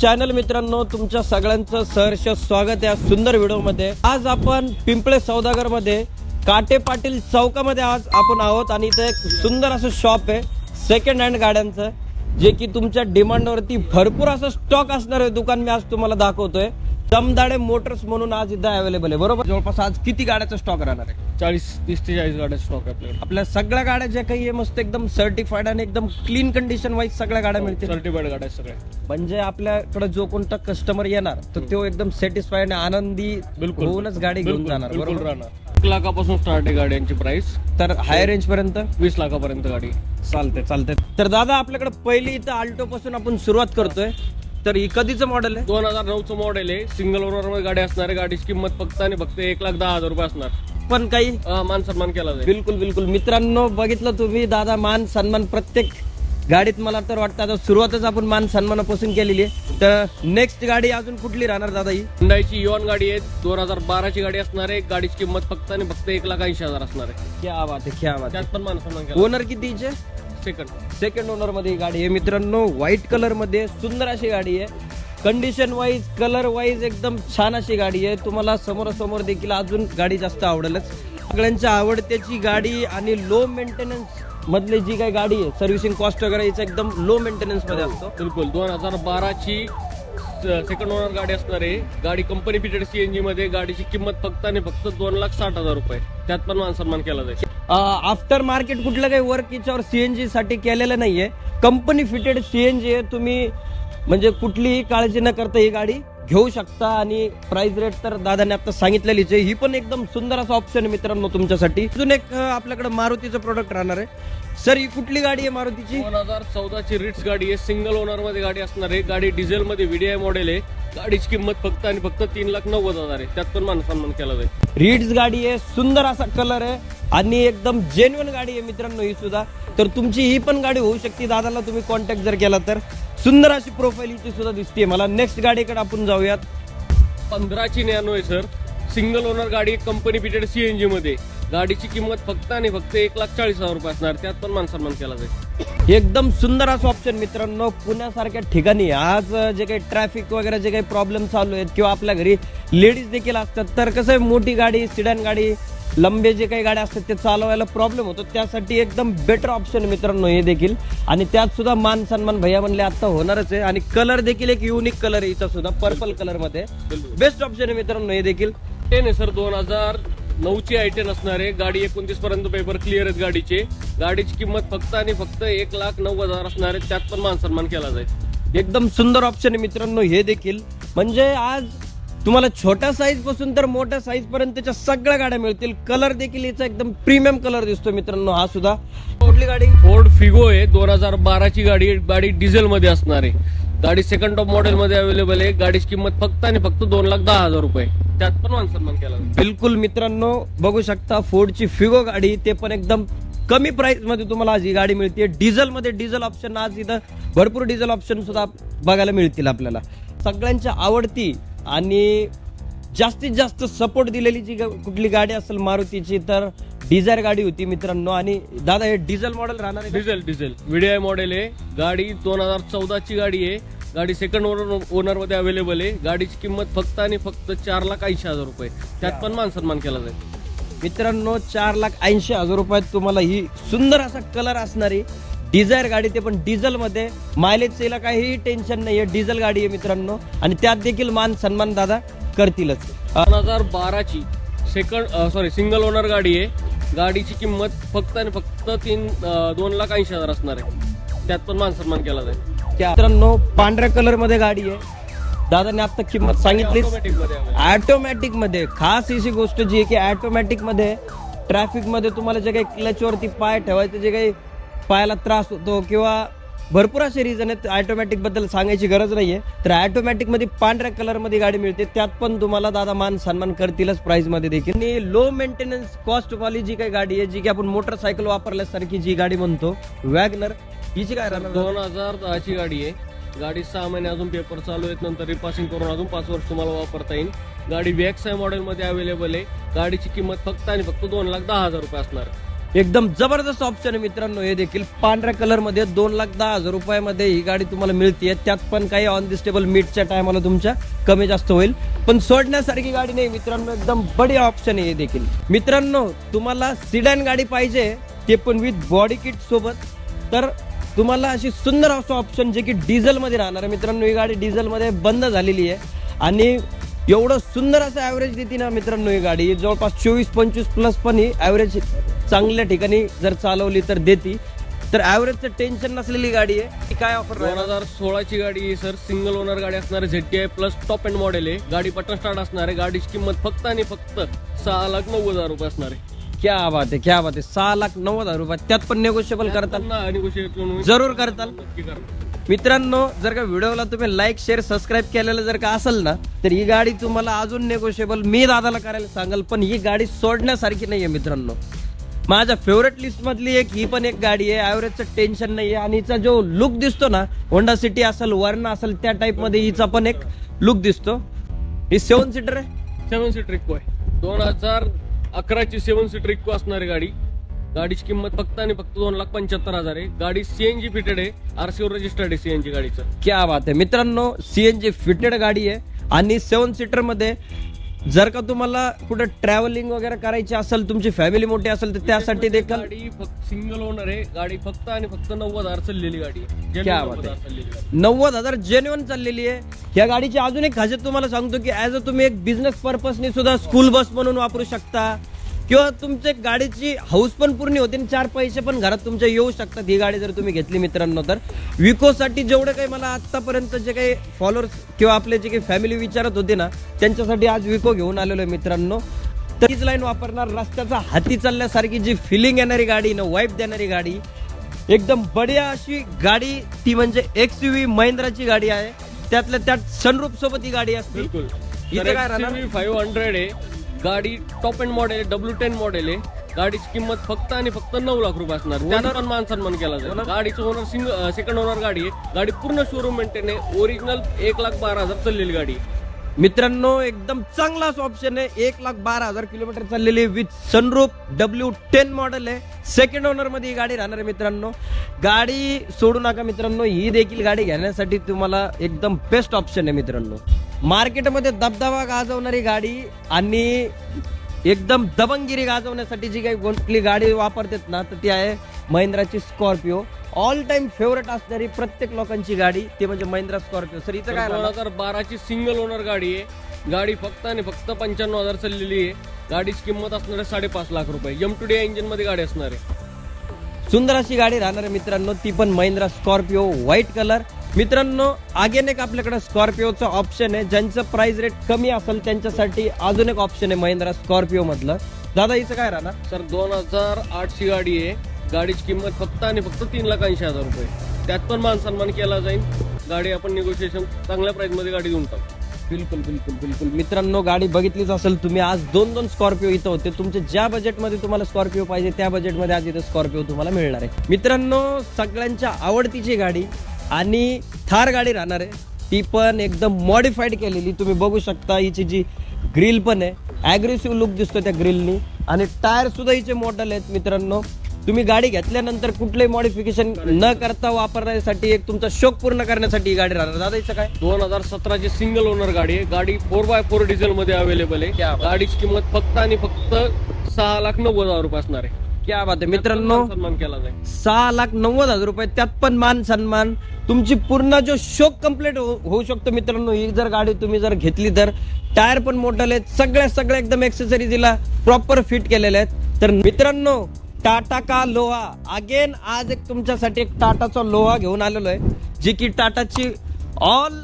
Channel मित्रांनो तुमच्या सगळ्यांचं सहर्ष स्वागत या सुंदर व्हिडिओमध्ये. आज आपण पिंपळे सौदागरमध्ये काटे पाटील चौकामध्ये आज आपण आहोत आणि इथं एक सुंदर असं शॉप आहे सेकंड हँड गाड्यांचं जे की तुमच्या डिमांडवरती भरपूर असं स्टॉक असणार आहे दुकान मी आज तुम्हाला दाखवतोय. दमदाडे मोटर्स म्हणून आज इथं अवेलेबल आहे. बरोबर? जवळपास आज किती गाड्याचा स्टॉक राहणार आहे? चाळीस तीस ते चाळीस गाड्या स्टॉक आहे आपल्याकडे. आपल्या सगळ्या गाड्या ज्या काही आहे मस्त एकदम सर्टिफाईड आणि एकदम क्लीन कंडिशन वाईज सगळ्या गाड्या मिळतील. सर्टिफाईड गाड्या सगळ्या. म्हणजे आपल्याकडे जो कोणता कस्टमर येणार तर तो एकदम सॅटिस्फाईड आणि आनंदी बिलकुल. होऊनच गाडी घेऊन बिलकुल, जाणार बिलकुल बरोबर? राहणार. एक लाखापासून स्टार्ट आहे गाड्यांची प्राइस तर हाय रेंज पर्यंत? वीस लाखापर्यंत गाडी. चालते चालते तर दादा आपल्याकडे पहिली इथं अल्टो पासून आपण सुरुवात करतोय. तर ही कधीचं मॉडेल आहे? दोन हजार नऊचं मॉडेल आहे. सिंगल ओनरमध्ये गाडी असणार आहे. गाडीची किंमत फक्त आणि फक्त एक लाख दहा हजार रुपये असणार. पण काही? अं, मान सन्मान केला जाईल. बिलकुल बिलकुल. मित्रांनो बघितलं तुम्ही दादा मान सन्मान प्रत्येक गाडीत मला तर वाटतं आता सुरुवातच आपण मान सन्मानापासून केलेली आहे. तर नेक्स्ट गाडी अजून कुठली राहणार दादा ही? हुंडाईची युवन गाडी आहे. दोन हजार बाराची गाडी असणार आहे. गाडीची किंमत फक्त आणि फक्त एक लाख ऐंशी हजार असणार आहे. क्या बात आहे क्या बात त्यात पण मान सन्मान केला ओनर कितीचे सेकंड सेकंड ओनरमध्ये ही गाडी आहे. मित्रांनो व्हाईट कलरमध्ये सुंदर अशी गाडी आहे. कंडिशन वाईज कलर वाईज एकदम छान अशी गाडी आहे. तुम्हाला समोरासमोर देखील अजून गाडी जास्त आवडेलच. सगळ्यांच्या आवडत्याची गाडी आणि लो मेंटेनन्स मधली जी काही गाडी आहे सर्व्हिसिंग कॉस्ट वगैरे याचा एकदम लो मेंटेनन्समध्ये असतो. बिलकुल. दोन हजार बाराची सेकंड ओनर गाडी असणार आहे. गाडी कंपनी फिटेड सीएनजी मध्ये गाडीची किंमत फक्त आणि फक्त दोन लाख साठ हजार रुपये. त्यात पण मान सन्मान केला जाईल. आफ्टर मार्केट कुठलं काही वर्क याच्यावर सीएनजी साठी केलेलं नाहीये. कंपनी फिटेड सीएनजी आहे. तुम्ही म्हणजे कुठलीही काळजी न करता ही गाडी घेऊ शकता आणि प्राइस रेट तर दादाने आता सांगितलेलीच आहे. ही पण एकदम सुंदर असा ऑप्शन आहे मित्रांनो तुमच्यासाठी. अजून एक आपल्याकडे मारुतीचं प्रोडक्ट राहणार आहे. सर ही कुठली गाडी आहे मारुतीची? दोन हजार चौदाची रिट्स गाडी आहे. सिंगल ओनरमध्ये गाडी असणार आहे. गाडी डिझेल मध्ये व्हीडीआय मॉडेल आहे. गाडीची किंमत फक्त आणि फक्त तीन लाख नव्वद हजार आहे. त्यात पण मान सन्मान केला जाईल. रीड्स गाडी आहे. सुंदर असा कलर आहे. आणि एकदम जेन्युन गाडी आहे मित्रांनो ही सुद्धा. तर तुमची ही पण गाडी होऊ शकते. दादाला तुम्ही कॉन्टॅक्ट जर केला तर. सुंदर अशी प्रोफाईल हिची सुद्धा दिसते मला नेक्स्ट गाडीकडे आपण जाऊयात. पंधराची नॅनो आहे सर सिंगल ओनर गाडी कंपनी फिटेड सीएनजी मध्ये. गाडीची किंमत फक्त आणि फक्त एक लाख चाळीस हजार रुपये असणार. त्यात पण मान सन्मान केला जाईल. एकदम सुंदर असं ऑप्शन मित्रांनो. पुण्यासारख्या ठिकाणी आज जे काही ट्रॅफिक वगैरे जे काही प्रॉब्लेम चालू आहेत किंवा आपल्या घरी लेडीज देखील असतात तर कसं आहे मोठी गाडी सिडन गाडी लंबे जे काही गाड्या असतात ते चालवायला प्रॉब्लेम होतो. त्यासाठी एकदम बेटर ऑप्शन मित्रांनो हे देखील. आणि त्यात सुद्धा मान सन्मान भैया म्हणले आता होणारच आहे. आणि कलर देखील एक युनिक कलर आहे सुद्धा पर्पल कलरमध्ये. बेस्ट ऑप्शन आहे मित्रांनो हे देखील. टेन आहे सर दोन हजार नऊची आय टेन असणार आहे. गाडी एकोणतीस पर्यंत पेपर क्लिअर आहेत गाडीचे. गाडीची किंमत फक्त आणि फक्त एक लाख नव्वद हजार असणार आहे. त्यात पण मान सन्मान केला जाईल. एकदम सुंदर ऑप्शन आहे मित्रांनो हे देखील. म्हणजे आज तुम्हाला छोट्या साईजपासून तर मोठ्या साईज पर्यंतच्या सगळ्या गाड्या मिळतील. कलर देखील याचा एकदम प्रीमियम कलर दिसतो मित्रांनो हा सुद्धा. कुठली गाडी? फोर्ड फिगो आहे. दोन हजार बाराची गाडी. गाडी डिझेल मध्ये असणार आहे. गाडी सेकंड टॉप मॉडेल मध्ये अवेलेबल आहे. गाडीची किंमत फक्त आणि फक्त दोन लाख दहा हजार रुपये. त्यात पण मान सन्मान केला बिलकुल मित्रांनो बघू शकता फोर्डची फिगो गाडी ते पण एकदम कमी प्राइसमध्ये तुम्हाला आज ही गाडी मिळते डिझेल मध्ये डिझेल ऑप्शन आज इथं भरपूर डिझेल ऑप्शन सुद्धा बघायला मिळतील आपल्याला. सगळ्यांच्या आवडती आणि जास्तीत जास्त सपोर्ट दिलेली जी कुठली गाडी असेल मारुतीची तर डिझायर गाडी होती मित्रांनो. आणि दादा हे डिझेल मॉडेल राहणार आहे? डिझेल डिझेल व्हीडीआय मॉडेल आहे. गाडी दोन हजार चौदाची गाडी आहे. गाडी सेकंड ओनर ओनरमध्ये अवेलेबल आहे. गाडीची किंमत फक्त आणि फक्त चार लाख ऐंशी हजार रुपये. त्यात पण मान सन्मान केला जाईल. मित्रांनो चार लाख ऐंशी हजार रुपयात तुम्हाला ही सुंदर असा कलर असणारी डिझायर गाडी ते पण डिझेल मध्ये. मायलेजला काही टेन्शन नाहीये. डिझेल गाडी आहे मित्रांनो. आणि त्यात देखील मान सन्मान दादा करतीलच. दोन हजार बाराची सेकंड सॉरी सिंगल ओनर गाडी आहे. गाडीची किंमत फक्त आणि फक्त तीन दोन लाख ऐंशी हजार असणार आहे. त्यात पण मान सन्मान केला जाईल. त्या मित्रांनो पांढऱ्या कलरमध्ये गाडी आहे. दादाने आता किंमत सांगितलीच. ऑटोमॅटिकमध्ये खास अशी गोष्ट जी आहे की ऑटोमॅटिकमध्ये ट्रॅफिकमध्ये तुम्हाला जे काही क्लच वरती पाय ठेवायचे जे काही पायाला त्रास होतो किंवा भरपूर असे रिझन आहेत ऑटोमॅटिकबद्दल सांगायची गरज नाहीये. तर ऑटोमॅटिकमध्ये पांढऱ्या कलरमध्ये गाडी मिळते. त्यात पण तुम्हाला दादा मान सन्मान करतीलच प्राइसमध्ये देखील. आणि लो मेंटेनन्स कॉस्ट वाली जी काही गाडी आहे जी की आपण मोटरसायकल वापरल्यासारखी जी गाडी म्हणतो वॅगनर हिची काय राहणार दोन हजार दहाची गाडी आहे. गाडी सहा महिने अजून पेपर चालू आहेत. नंतर रिपासिंग करून अजून पाच वर्ष तुम्हाला वापरता येईल. गाडी व्हॅक्स आहे मॉडेल मध्ये अवेलेबल आहे. गाडीची किंमत फक्त आणि फक्त दोन लाख दहा हजार रुपये असणार. एकदम जबरदस्त ऑप्शन आहे मित्रांनो. हे देखील पांढऱ्या कलरमध्ये दोन लाख दहा हजार रुपयामध्ये ही गाडी तुम्हाला मिळते त्यात पण काही ऑन स्टेबल मीटच्या टायमाला तुमच्या कमी जास्त होईल. पण सोडण्यासारखी गाडी नाही मित्रांनो. एकदम बढिया ऑप्शन आहे हे देखील. मित्रांनो तुम्हाला सिडॅन गाडी पाहिजे. ते पण विथ बॉडी किट सोबत. तर तुम्हाला अशी सुंदर असं ऑप्शन जे की डिझेलमध्ये राहणार आहे. मित्रांनो ही गाडी डिझेलमध्ये बंद झालेली आहे. आणि एवढं सुंदर असं ॲव्हरेज देते ना मित्रांनो ही गाडी. जवळपास चोवीस पंचवीस प्लस पण ही ॲव्हरेज चांगल्या ठिकाणी जर चालवली तर देती. तर ॲव्हरेजचं टेन्शन नसलेली गाडी आहे. ती काय ऑफर दोन हजार सोळाची गाडी आहे सर सिंगल ओनर गाडी असणार आहे झेटी आहे प्लस टॉप अँड मॉडेल आहे. गाडी पटन स्टार्ट असणार आहे. गाडीची किंमत फक्त आणि फक्त सहा लाख नव्वद हजार रुपये असणार आहे. क्या बात आहे क्या बात आहे सहा लाख नव्वद हजार रुपये. त्यात पण नेगोशिएबल करताल. जरूर करताल. मित्रांनो जर का व्हिडिओला तुम्ही लाईक शेअर सबस्क्राईब केलेलं जर का असेल ना तर ही गाडी तुम्हाला अजून नेगोशिएबल मी दादाला करायला सांगाल पण ही गाडी सोडण्यासारखी नाहीये मित्रांनो. माझ्या फेवरेट लिस्ट मधली एक ही पण एक गाडी आहे. ॲव्हरेजचं टेन्शन नाहीये. आणि हिचा जो लुक दिसतो ना होंडा सिटी असेल वर्ण असेल त्या टाइपमध्ये हिचा पण एक लुक दिसतो. ही सेवन सीटर आहे. सेवन सीट रिक्को आहे दोन हजार अकराची सेवन सीटर रिक्को असणारी गाडी. गाडीची किंमत फक्त आणि फक्त दोन लाख पंच्याहत्तर हजार आहे. गाडी सीएनजी फिटेड आहे. आरसीओ रजिस्टर्ड आहे सीएनजी गाडीचं. क्या बात आहे. मित्रांनो सीएनजी फिटेड गाडी आहे आणि सेवन सीटरमध्ये जर का तुम्हाला कुठे ट्रॅव्हलिंग वगैरे करायची असेल तुमची फॅमिली मोठी असेल तर त्यासाठी देखील गाडी फक्त सिंगल ओनर आहे. गाडी फक्त आणि फक्त नव्वद हजार चाललेली गाडी आहे. Genuine क्या नव्वद बात आहे. हजार चाललेली गाडी. नव्वद हजार जेन्युअन चाललेली आहे. ह्या गाडीची अजून एक खासियत तुम्हाला सांगतो की ऍज अ तुम्ही एक बिझनेस पर्पजने सुद्धा स्कूल बस म्हणून वापरू शकता. किंवा तुमच्या गाडीची हाऊस पण पूर्ण होते आणि चार पैसे पण घरात तुमच्या येऊ शकतात. ही गाडी जर तुम्ही घेतली मित्रांनो तर विकोसाठी जेवढं काही मला आतापर्यंत जे काही फॉलोअर्स किंवा आपले जे काही फॅमिली विचारत होते ना त्यांच्यासाठी आज विको घेऊन आलेलो आहे मित्रांनो. तर हीच लाईन वापरणार रस्त्याचा हाती चालल्यासारखी जी फिलिंग येणारी गाडी ना वाईफ देणारी गाडी एकदम बढिया अशी गाडी ती म्हणजे एक्स यू व्ही महिंद्राची गाडी आहे. त्यातल्या त्यात सनरूप सोबत ही गाडी असते. बिलकुल. इथं काय राहणार? फाईव्ह हंड्रेड आहे. गाडी टॉप अँड मॉडेल आहे डब्ल्यू टेन मॉडेल आहे. गाडीची किंमत फक्त आणि फक्त नऊ लाख रुपये असणार. त्यात पण मान सन्मान केला जाईल. गाडीचं ओनर सिंगल सेकंड ओनर गाडी आहे. गाडी पूर्ण शोरूम मेंटेन आहे. ओरिजिनल एक लाख बारा हजार चाललेली गाडी. मित्रांनो एकदम चांगलाच ऑप्शन आहे. एक लाख बारा हजार किलोमीटर चाललेली with sunroof W ten model आहे. सेकंड ओनरमध्ये ही गाडी राहणार आहे मित्रांनो. गाडी सोडू नका मित्रांनो. ही देखील गाडी घेण्यासाठी तुम्हाला एकदम बेस्ट ऑप्शन आहे मित्रांनो. मार्केटमध्ये दबदबा गाजवणारी गाडी आणि एकदम दबंगिरी गाजवण्यासाठी जी काही कुठली गाडी वापरतात ना तर ती आहे महिंद्राची स्कॉर्पिओ. ऑल टाइम फेवरेट असणारी प्रत्येक लोकांची गाडी ती म्हणजे महिंद्रा स्कॉर्पिओ. सर इथं काय दोन? हजार बाराची सिंगल ओनर गाडी आहे. गाडी फक्त आणि फक्त पंच्याण्णव हजार चाललेली आहे. गाडीची किंमत असणार आहे साडेपाच लाख रुपये. एम टू डी इंजिनमध्ये गाडी असणार आहे. सुंदर अशी गाडी राहणार आहे मित्रांनो ती पण महिंद्रा स्कॉर्पिओ व्हाईट कलर मित्रांनो आगेन एक आपल्याकडे स्कॉर्पिओचं ऑप्शन आहे. ज्यांचं प्राइस रेट कमी असेल त्यांच्यासाठी अजून एक ऑप्शन आहे महिंद्रा स्कॉर्पिओ मधलं. दादा हिचं काय राहणार? सर दोन हजार आठची गाडी आहे. गाडीची किंमत फक्त आणि फक्त तीन लाख ऐंशी हजार रुपये. त्यात पण मान सन्मान केला जाईल. गाडी आपण निगोशिएशन चांगल्या प्राइसमध्ये गाडी देऊन टाकू. बिलकुल बिलकुल बिलकुल. मित्रांनो गाडी बघितलीच असेल तुम्ही आज दोन दोन स्कॉर्पिओ इथं होते. तुमच्या ज्या बजेटमध्ये तुम्हाला स्कॉर्पिओ पाहिजे त्या बजेटमध्ये आज इथं स्कॉर्पिओ तुम्हाला मिळणार आहे. मित्रांनो सगळ्यांच्या आवडतीची गाडी आणि थार गाडी राहणार आहे. ती पण एकदम मॉडिफाईड केलेली. तुम्ही बघू शकता हिची जी ग्रिल पण आहे. ॲग्रेसिव्ह लुक दिसतो त्या ग्रिलनी आणि टायर सुद्धा हिचे मॉडेल आहेत मित्रांनो. तुम्ही गाडी घेतल्यानंतर कुठलंही मॉडिफिकेशन न करता वापरण्यासाठी एक तुमचा शौक पूर्ण करण्यासाठी ही गाडी राहणार. दादा हिचं काय? दोन हजार सतराची सिंगल ओनर गाडी आहे. गाडी फोर बाय फोर डिझेल मध्ये अवेलेबल आहे. गाडीची किंमत फक्त आणि फक्त सहा लाख नव्वद हजार रुपये असणार आहे. क्या बात आहे मित्रांनो? सन्मान केला जाईल. सहा लाख नव्वद हजार रुपये त्यात पण मान सन्मान. तुमची पूर्ण जो शोक कंप्लीट होऊ शकतो मित्रांनो ही जर गाडी तुम्ही जर घेतली तर. टायर पण मोठे आहेत सगळ्या सगळ्या एकदम एक्सेसरीज तिला प्रॉपर फिट केलेल्या आहेत. तर मित्रांनो टाटा का लोहा? अगेन आज एक तुमच्यासाठी एक टाटाचा लोहा घेऊन आलेलो आहे जी की टाटाची ऑल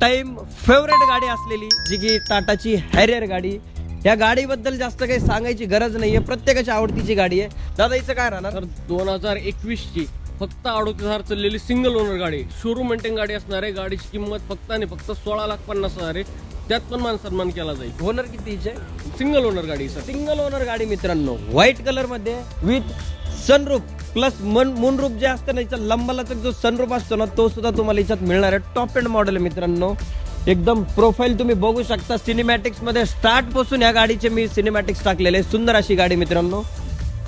टाइम फेवरेट गाडी असलेली जी की टाटाची हॅरियर गाडी. या गाडीबद्दल जास्त काही सांगायची गरज नाहीये. प्रत्येकाची आवडतीची गाडी आहे. दादा हिचं काय राहणार? तर दोन हजार एकवीस ची फक्त अडोतीस हजार चाललेली सिंगल ओनर गाडी. शोरूम मेंटेन गाडी असणार आहे गाडीची किंमत फक्त आणि फक्त सोळा लाख पन्नास हजार आहे. त्यात पण मान सन्मान केला जाईल. ओनर किती हिचे सिंगल ओनर गाडी सर सिंगल ओनर गाडी मित्रांनो. व्हाईट कलरमध्ये विथ सनरूफ प्लस मन मूनरूफ जे असतं ना याचा लंबालाचा जो सनरूफ असतो ना तो सुद्धा तुम्हाला याच्यात मिळणार आहे. टॉप एंड मॉडेल मित्रांनो. एकदम प्रोफाईल तुम्ही बघू शकता. सिनेमॅटिक्समध्ये स्टार्टपासून या गाडीचे मी सिनेमॅटिक्स टाकलेले आहे. सुंदर अशी गाडी मित्रांनो.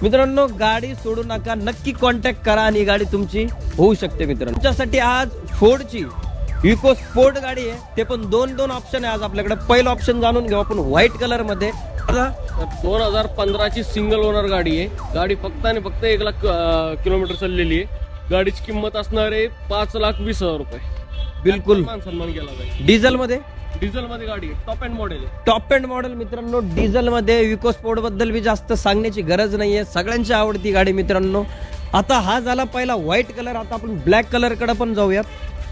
मित्रांनो गाडी सोडू नका. नक्की कॉन्टॅक्ट करा आणि ही गाडी तुमची होऊ शकते मित्रांनो. तुमच्यासाठी आज फोर्डची इको स्पोर्ट गाडी आहे. ते पण दोन दोन ऑप्शन आहे. आज आपल्याकडे पहिलं ऑप्शन जाणून घेऊ आपण व्हाईट कलरमध्ये. दोन हजार पंधराची सिंगल ओनर गाडी आहे. गाडी फक्त आणि फक्त एक लाख किलोमीटर चाललेली आहे. गाडीची किंमत असणार आहे पाच लाख वीस हजार रुपये. बिलकुल. मान सन्मान केला जाईल. डिझेल मध्ये डिझेल मध्ये गाडी टॉप अँड मॉडेल आहे. टॉप एंड मॉडेल मित्रांनो डिझेल मध्ये विको स्पोर्टबद्दल बी जास्त सांगण्याची गरज नाहीये. सगळ्यांची आवडती गाडी मित्रांनो. आता हा झाला पहिला व्हाईट कलर आता आपण ब्लॅक कलरकडे पण जाऊयात.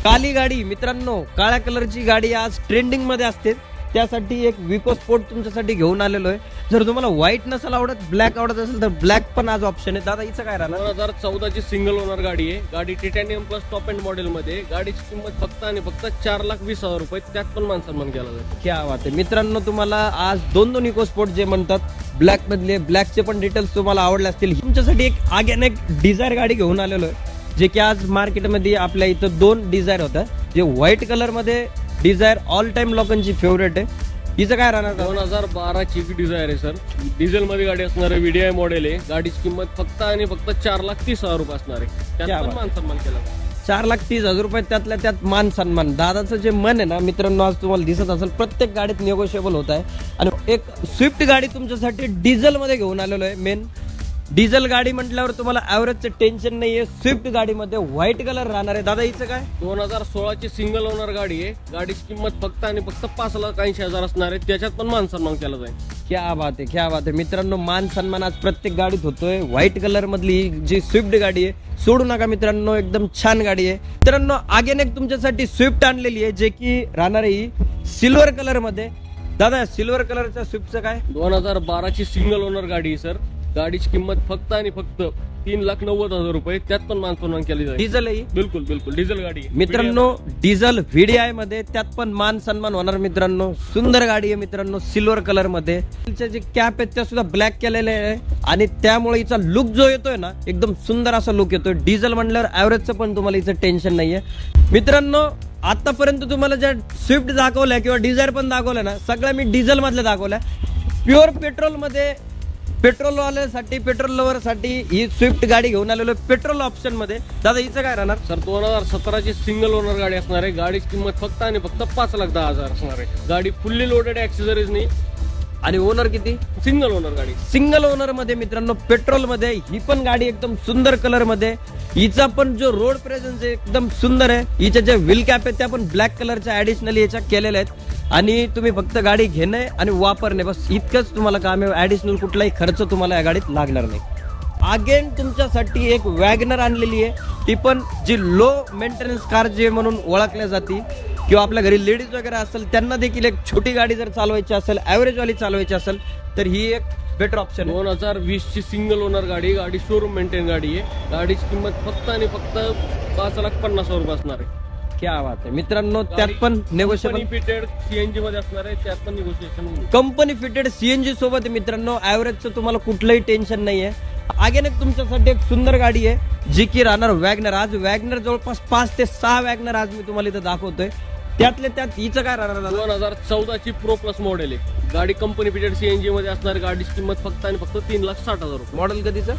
काली गाडी मित्रांनो काळ्या कलरची गाडी आज ट्रेंडिंगमध्ये असते. त्यासाठी एक विको स्पोर्ट तुमच्यासाठी घेऊन आलेलो आहे. जर तुम्हाला व्हाईट नसेल आवडत ब्लॅक आवडत असेल तर ब्लॅक पण आज ऑप्शन आहे. दादा हिचं काय राहणार दोन हजार चौदाची सिंगल ओनर गाडी आहे. गाडी titanium plus top and model मध्ये. आहे. गाडीची किंमत फक्त आणि फक्त चार लाख वीस हजार रुपये. त्यात पण मान सन्मान केला जाईल क्या बात आहे. मित्रांनो तुम्हाला आज दोन दोन इको स्पोर्ट जे म्हणतात ब्लॅक मधले ब्लॅकचे पण डिटेल्स तुम्हाला आवडले असतील. तुमच्यासाठी एक आग्यान एक डिझायर गाडी घेऊन आलेलो आहे जे की आज मार्केटमध्ये आपल्या इथं दोन डिझायर होतं. जे व्हाईट कलरमध्ये डिझायर ऑल टाइम लोकांची फेवरेट आहे. हिचं काय राहणार? दोन हजार बाराची डिझायर आहे सर. डिझेल मध्ये गाडी असणार आहे व्हीडीआय मॉडेल आहे. गाडीची किंमत फक्त आणि फक्त चार लाख तीस हजार रुपये असणार आहे. त्यात पण. मान सन्मान केला चार लाख तीस हजार रुपये त्यातल्या त्यात मान सन्मान. दादाचं जे मन आहे ना मित्रांनो आज तुम्हाला दिसत असेल प्रत्येक गाडीत निगोशिएबल होत आहे. आणि एक स्विफ्ट गाडी तुमच्यासाठी डिझेल मध्ये घेऊन आलेलो आहे मेन डिझेल गाडी म्हटल्यावर तुम्हाला ॲव्हरेजचं टेन्शन नाहीये. स्विफ्ट गाडीमध्ये व्हाईट कलर राहणार आहे. दादा हिचं काय? दोन हजार सोळाची सिंगल ओनर गाडी आहे. गाडीची किंमत फक्त आणि फक्त पाच लाख ऐंशी हजार असणार आहे. त्याच्यात पण मान सन्मान केला जाईल. क्या बात आहे क्या बात आहे. मित्रांनो मान सन्मान आज प्रत्येक गाडीत होतोय. व्हाईट कलर मधली ही जी स्विफ्ट गाडी आहे सोडू नका मित्रांनो एकदम छान गाडी आहे. मित्रांनो आगेन एक तुमच्यासाठी स्विफ्ट आणलेली आहे जे की राहणार आहे ही सिल्वर कलरमध्ये. दादा सिल्वर कलरच्या स्विफ्टचं काय? दोन हजार बाराची सिंगल ओनर गाडी आहे सर. गाडीची किंमत फक्त आणि फक्त तीन लाख नव्वद हजार रुपये. त्यात पण मान सन्मान केली जाईल डिझेल आहे ही. बिलकुल बिलकुल. डिझेल गाडी आहे. मित्रांनो डिझेल व्हीडीआयमध्ये त्यात पण मान सन्मान होणार मित्रांनो. सुंदर गाडी आहे मित्रांनो सिल्वर कलरमध्ये. तिच्या जे कॅप आहेत त्या सुद्धा ब्लॅक केलेले आहे. आणि त्यामुळे हिचा लुक जो येतोय ना एकदम सुंदर असा लुक येतोय. डिझेल म्हणल्यावर ऍव्हरेजचं पण तुम्हाला हिचं टेन्शन नाहीये. मित्रांनो आतापर्यंत तुम्हाला ज्या स्विफ्ट दाखवल्या किंवा डिझायर पण दाखवल्या ना सगळ्या मी डिझेल मधल्या दाखवल्या. प्युअर पेट्रोल पेट्रोलवाल्यासाठी पेट्रोल लवरसाठी पेट्रोलसाठी ही स्विफ्ट गाडी घेऊन आलेलो पेट्रोल ऑप्शनमध्ये दादा हिचं काय राहणार? सर दोन हजार सतराची सिंगल ओनर गाडी असणार आहे. गाडीची किंमत फक्त आणि फक्त पाच लाख दहा हजार असणार आहे. गाडी फुल्ली लोडेड ऍक्सेसरीज नाही आणि ओनर किती? सिंगल ओनर गाडी. सिंगल ओनरमध्ये मित्रांनो पेट्रोलमध्ये ही पण गाडी एकदम सुंदर कलरमध्ये. हिचा पण जो रोड प्रेझेन्स आहे एकदम सुंदर आहे. हिच्या ज्या व्हील कॅप आहेत त्या पण ब्लॅक कलरच्या ऍडिशनली याच्या केलेल्या आहेत. आणि तुम्ही फक्त गाडी घेणे आणि वापरणे बस इतकंच तुम्हाला काम आहे. ऍडिशनल कुठलाही खर्च तुम्हाला या गाडीत लागणार नाही. अगेन तुमच्यासाठी एक वॅगनर आणलेली आहे. ती पण जी लो मेंटेनन्स कार जे म्हणून ओळखल्या जाते. किंवा आपल्या घरी लेडीज वगैरे असेल त्यांना देखील एक छोटी गाडी जर चालवायची असेल ॲव्हरेज वाली चालवायची असेल तर ही एक बेटर ऑप्शन आहे. दोन हजार वीस ची सिंगल ओनर गाडी गाडी शोरूम मेंटेन गाडी आहे. गाडीची किंमत फक्त आणि फक्त पाच लाख पन्नास हजार रुपये असणार आहे. क्या बात आहे. मित्रांनो त्यात पण नेगोशिएबल फिटेड सीएनजी मध्ये असणार आहे त्यात पण निगोशिएशन कंपनी फिटेड सीएनजी सोबत आहे मित्रांनो ॲव्हरेजचं तुम्हाला कुठलंही टेन्शन नाहीये. अगेन एक तुमच्यासाठी एक सुंदर गाडी आहे जी की राहणार वॅगनर आज वॅगनर जवळपास पाच ते सहा वॅगनर आज मी तुम्हाला इथं दाखवतोय. त्यातल्या त्यात हिचं काय राहणार दादा? दोन हजार चौदाची प्रो प्लस मॉडेल आहे. गाडी कंपनी फिटेड सीएनजी मध्ये असणार गाडीची किंमत फक्त आणि फक्त तीन लाख साठ हजार रुपये. मॉडेल कधीचं?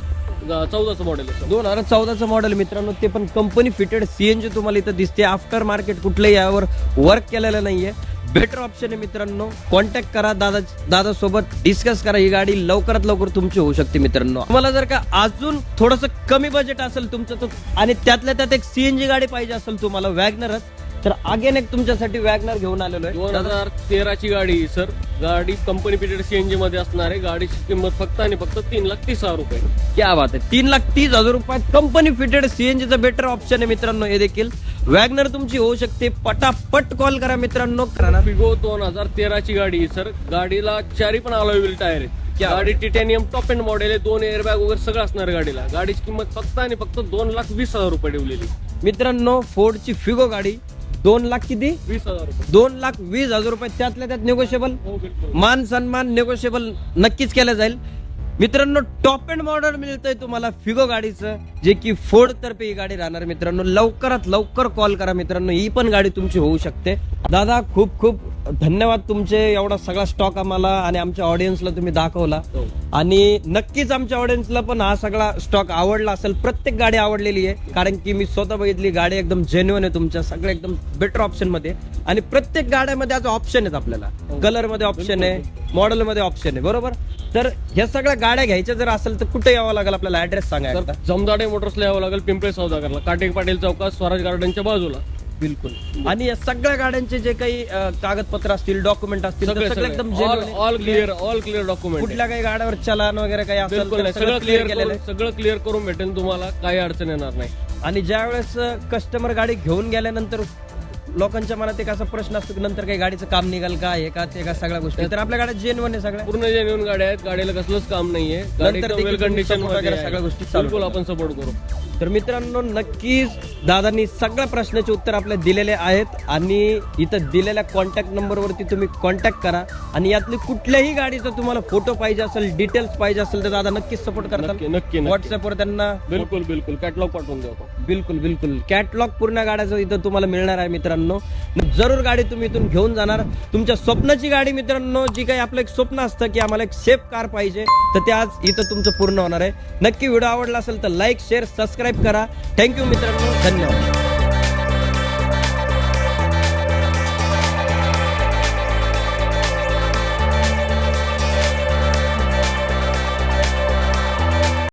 चौदाचं मॉडेल आहे दोन हजार चौदाचं मॉडेल मित्रांनो ते पण कंपनी फिटेड सीएनजी तुम्हाला इथं दिसते. आफ्टर मार्केट कुठलंही यावर वर्क केलेलं नाहीये. बेटर ऑप्शन आहे मित्रांनो. कॉन्टॅक्ट करा दादा दादा सोबत डिस्कस करा ही गाडी. लवकरात लवकर तुमची होऊ शकते मित्रांनो. तुम्हाला जर का अजून थोडस कमी बजेट असेल तुमचं तर आणि त्यातल्या त्यात एक सीएनजी गाडी पाहिजे असेल तुम्हाला वॅगनरच तर अगेन एक तुमच्यासाठी वॅगनर घेऊन आलेलो आहे. दोन हजार तेराची गाडी आहे, सर. गाडी कंपनी फिटेड सीएनजी मध्ये असणार आहे. गाडीची किंमत फक्त आणि फक्त तीन लाख तीस हजार रुपये. क्या बात आहे. तीन लाख तीस हजार रुपयात कंपनी फिटेड सीएनजीचं बेटर ऑप्शन आहे मित्रांनो हे देखील. वॅगनर तुमची होऊ शकते. पटापट कॉल करा मित्रांनो करा फिगो दोन हजार तेराची गाडी आहे, सर. गाडीला चारी पण अलोवेल टायर आहेत. क्या गाडी टिटॅनियम टॉप एंड मॉडेल आहे. दोन एअरबॅग वगैरे सगळं असणार आहे गाडीला. गाडीची किंमत फक्त आणि फक्त दोन लाख वीस हजार रुपये ठेवलेली. मित्रांनो फोर्डची फिगो गाडी दोन लाख किती? वीस हजार रुपये. दोन लाख वीस हजार रुपये त्यातल्या त्यात निगोशिएबल हो मान सन्मान निगोशिएबल नक्कीच केलं जाईल. मित्रांनो टॉप एंड मॉडेल मिळतंय तुम्हाला फिगो गाडीचं जे की फोर्ड तर्फे ही गाडी राहणार मित्रांनो लवकरात लवकर कॉल करा मित्रांनो. ही पण गाडी तुमची होऊ शकते. दादा खूप खूप धन्यवाद तुमचे एवढा सगळा स्टॉक आम्हाला आणि आमच्या ऑडियन्सला तुम्ही दाखवला. हो. आणि नक्कीच आमच्या ऑडियन्सला पण हा सगळा स्टॉक आवडला असेल प्रत्येक गाडी आवडलेली आहे. कारण की मी स्वतः बघितली गाडी एकदम जेन्युअन आहे तुमच्या सगळ्या एकदम बेटर ऑप्शनमध्ये. आणि प्रत्येक गाड्यामध्ये आज ऑप्शन आहेत आपल्याला. कलरमध्ये ऑप्शन आहे मॉडेल मध्ये ऑप्शन आहे बरोबर? तर ह्या सगळ्या गाड्या घ्यायच्या जर असेल तर कुठे यावं लागेल आपल्याला? ऍड्रेस सांगा जमदाडे मोटर्सला यावं लागेल पिंपळे सौदागरला काटेक पाटील चौकात स्वराज गार्डनच्या बाजूला. बिलकुल. आणि या सगळ्या गाड्यांचे जे काही अं, कागदपत्र असतील डॉक्युमेंट असतील सगळे सगळे एकदम genuine आहे. All clear all clear document कुठल्या काही गाड्यावर चलान वगैरे काही असेल बिलकुल तर नाही. सगळं क्लिअर केलेलं आहे. करून सगळं क्लिअर करून भेटेल तुम्हाला. काही अडचण येणार नाही. आणि ज्या वेळेस कस्टमर गाडी घेऊन गेल्यानंतर लोकांच्या मनात एक असा प्रश्न असतो की नंतर काही गाडीचं काम निघाल का? हे का ते का सगळ्या गोष्टी? तर आपल्या गाड्या जेनवन आहे सगळ्या. पूर्ण जेन्युन गाड्या आहेत. गाडीला कसलंच काम नाहीये. गाडी नंतर वेल देखील तुम्ही कंडिशन support वगैरे. सगळ्या गोष्टी चालू बिलकुल आपण सपोर्ट करू. तर मित्रांनो नक्कीच दादांनी सगळ्या प्रश्नाचे उत्तर आपल्याला दिलेले आहेत आणि इथं दिलेल्या कॉन्टॅक्ट नंबरवरती तुम्ही कॉन्टॅक्ट करा. आणि यातली कुठल्याही गाडीचा तुम्हाला फोटो पाहिजे असेल डिटेल्स पाहिजे असेल तर दादा नक्कीच सपोर्ट करतात. नक्की. व्हॉट्सअपवर त्यांना बिलकुल बिलकुल. कॅटलॉग पाठवून देऊ बिलकुल बिलकुल. कॅटलॉग पूर्ण गाड्याचं इथं तुम्हाला मिळणार आहे मित्रांनो. जरूर गाडी तुम्ही इथून घेऊन जाणार. तुमच्या स्वप्नाची गाडी मित्रांनो जी काही आपलं एक स्वप्न असतं की आम्हाला एक सेफ कार पाहिजे तर ते आज इथं तुमचं पूर्ण होणार आहे. नक्की व्हिडिओ आवडला असेल तर लाईक शेअर सबस्क्राईब करा. थँक्यू मित्रांनो. धन्यवाद.